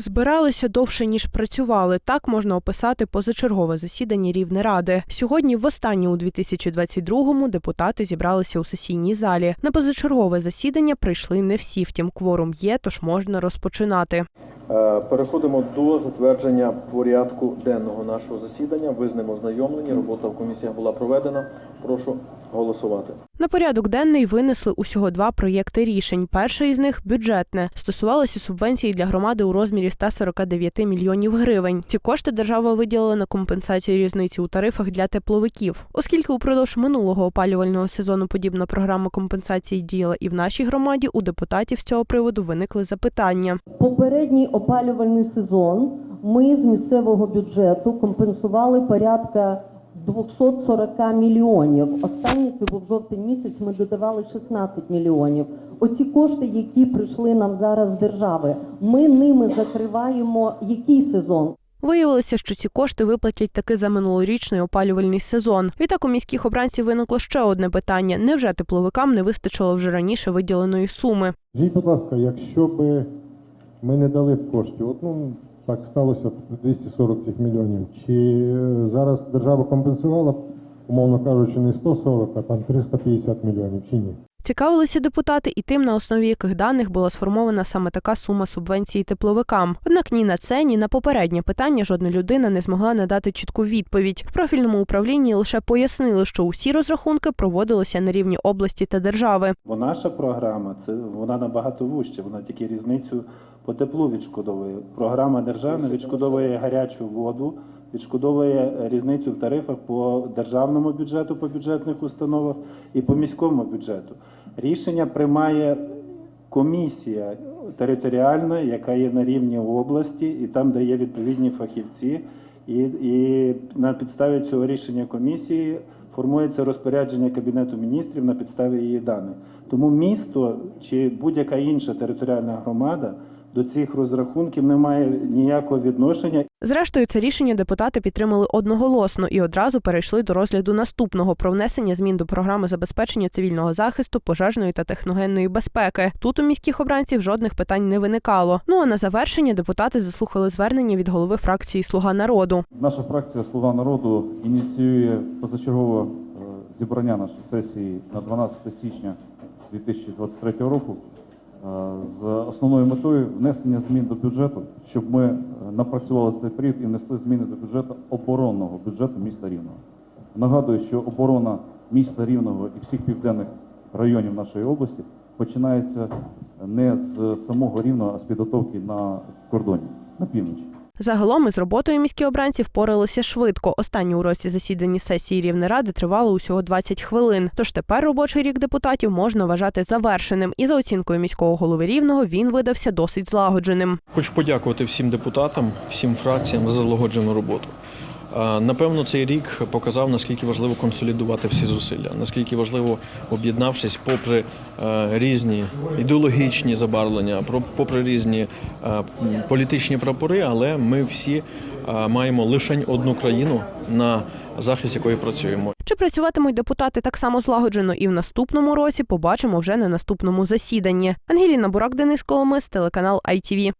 Збиралися довше ніж працювали. Так можна описати позачергове засідання Рівнеради. Сьогодні, востаннє у 2022-му, депутати зібралися у сесійній залі. На позачергове засідання прийшли не всі. Втім, кворум є, тож можна розпочинати. Е, Переходимо до затвердження порядку денного нашого засідання. Ви з ним ознайомлені. Робота в комісіях була проведена. Прошу голосувати. На порядок денний винесли усього два проєкти рішень. Перший із них бюджетне стосувалося субвенції для громади у розмірі 149 мільйонів гривень. Ці кошти держава виділила на компенсацію різниці у тарифах для тепловиків, оскільки упродовж минулого опалювального сезону подібна програма компенсації діяла і в нашій громаді. У депутатів з цього приводу виникли запитання. Попередній опалювальний сезон ми з місцевого бюджету компенсували порядка 240 мільйонів. Останній це був жовтень місяць. Ми додавали 16 мільйонів. Оці кошти, які прийшли нам зараз з держави, ми ними закриваємо який сезон? Виявилося, що ці кошти виплатять таки за минулорічний опалювальний сезон. Відтак у міських обранців виникло ще одне питання: невже тепловикам не вистачило вже раніше виділеної суми? Скажіть, будь ласка, якщо б ми не дали б коштів, от ну так сталося б 240 цих мільйонів. Чи е, зараз держава компенсувала б, умовно кажучи, не 140, а там 350 мільйонів, чи ні? Цікавилися депутати і тим, на основі яких даних була сформована саме така сума субвенції тепловикам. Однак ні на це, ні на попереднє питання жодна людина не змогла надати чітку відповідь. В профільному управлінні лише пояснили, що усі розрахунки проводилися на рівні області та держави. Бо наша програма це вона набагато вужча, вона тільки різницю по теплу відшкодовує. Програма державна відшкодовує гарячу воду, відшкодовує різницю в тарифах по державному бюджету, по бюджетних установах і по міському бюджету. Рішення приймає комісія територіальна, яка є на рівні області, і там, де є відповідні фахівці. І, і на підставі цього рішення комісії формується розпорядження Кабінету міністрів на підставі її даних. Тому місто чи будь-яка інша територіальна громада до цих розрахунків не має ніякого відношення. Зрештою, це рішення депутати підтримали одноголосно і одразу перейшли до розгляду наступного про внесення змін до програми забезпечення цивільного захисту, пожежної та техногенної безпеки. Тут у міських обранців жодних питань не виникало. Ну а на завершення депутати заслухали звернення від голови фракції Слуга народу. Наша фракція Слуга народу ініціює позачергове е, зібрання нашої сесії на 12 січня 2023 року з основною метою внесення змін до бюджету, щоб ми е, напрацювали цей період і внесли зміни до бюджету оборонного бюджету міста Рівного. Нагадую, що оборона міста Рівного і всіх південних районів нашої області починається не з самого Рівного, а з підготовки на кордоні на півночі. Загалом із роботою міські обранці впоралися швидко. Останні у році засідання сесії Рівнеради тривало усього 20 хвилин. Тож тепер робочий рік депутатів можна вважати завершеним. І за оцінкою міського голови рівного він видався досить злагодженим. Хочу подякувати всім депутатам, всім фракціям за злагоджену роботу. Напевно, цей рік показав, наскільки важливо консолідувати всі зусилля, наскільки важливо, об'єднавшись, попри е, різні ідеологічні забарвлення, попри різні е, політичні прапори, але ми всі е, маємо лише одну країну, на захист якої працюємо. Чи працюватимуть депутати так само злагоджено і в наступному році? Побачимо вже на наступному засіданні. Ангеліна Бурак, Денис Коломис, телеканал ITV.